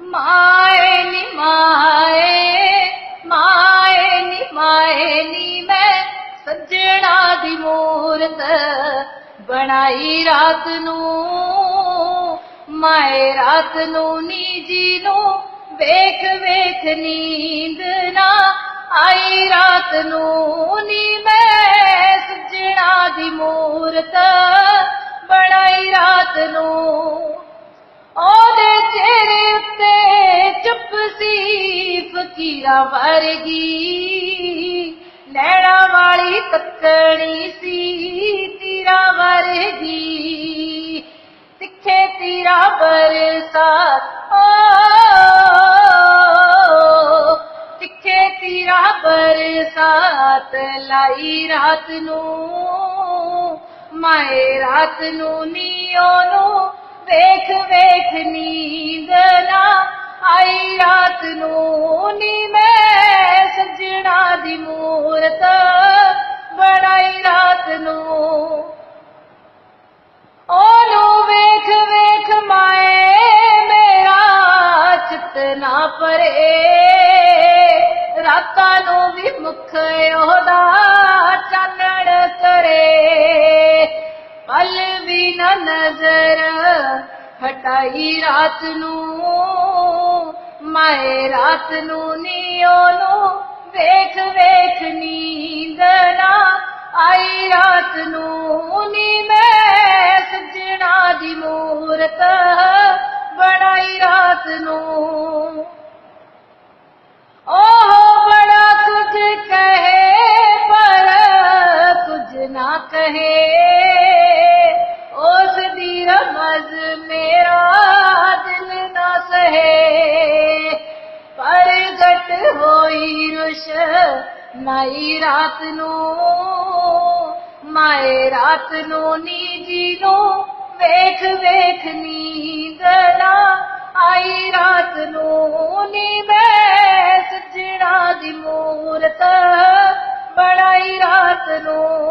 ਮਾਏ ਨੀ ਮਾਏ ਮਾਏ ਨੀ ਮਾਏ ਨੀ ਮੈਂ ਸੱਜਣਾ ਦੀ ਮੂਰਤ ਬਣਾਈ ਰਾਤ ਨੂੰ। ਮਾਏ ਰਾਤ ਨੂੰ ਨੀ ਜੀ ਨੂੰ ਵੇਖ ਵੇਖ ਨੀਂਦ ਨਾ ਆਈ ਰਾਤ ਨੂੰ ਨੀ ਸੀ ਵਰਗੀ, ਲੈਣਾ ਵਾਲੀ ਤੱਕਣੀ ਸੀ ਤੀਰਾ ਵਰਗੀ। ਤਿੱਖੇ ਤੀਰਾ ਬਰਸਾਤ ਤਿੱਖੇ ਤੀਰਾ ਬਰਸਾਤ ਲਾਈ ਰਾਤ ਨੂੰ, ਮਾਏ ਰਾਤ ਨੂੰ ਨੀਓ ਨੂੰ ਵੇਖ ਵੇਖ ਨੂੰ। ਉਹਨੂੰ ਵੇਖ ਵੇਖ ਮਾਏ, ਮੇਰਾ ਚਿੱਤ ਨਾ ਪਰੇ। ਰਾਤਾਂ ਨੂੰ ਵੀ ਮੁਖ ਉਹਦਾ ਚਾਨਣ ਕਰੇ। ਪਲ ਵੀ ਨਾ ਨਜ਼ਰ ਹਟਾਈ ਰਾਤ ਨੂੰ। ਮਾਏ, ਰਾਤ ਨੂੰ ਨੀ ਉਹਨੂੰ ਵੇਖ ਵੇਖ ਨੀਂਦ ਆਈ ਰਾਤ ਨੂੰ ਨੀ ਮੈਂ ਸੱਜਣਾ ਦੀ ਮੂਰਤ, ਬਣਾਈ ਰਾਤ ਨੂੰ। ਉਹ ਬੜਾ ਕੁਝ ਕਹੇ, ਪਰ ਕੁਝ ਨਾ ਕਹੇ। ਉਸ ਦੀ ਰਮਜ਼ ਮੇਰਾ ਦਿਲ ਨਾ ਸਹੇ। ਪਰ ਘਟ ਹੋਈ ਰੁਸ਼, ਨਾਈ ਰਾਤ ਨੂੰ। ਮਾਏ ਰਾਤ ਨੂੰ ਨੀ ਜੀ ਨੂੰ ਵੇਖ ਵੇਖ ਨੀਂਦ ਨਾ ਆਈ ਰਾਤ ਨੂੰ ਨੀ ਮੈਂ ਸੱਜਣਾ ਦੀ ਮੂਰਤ ਬਣਾਈ ਰਾਤ ਨੂੰ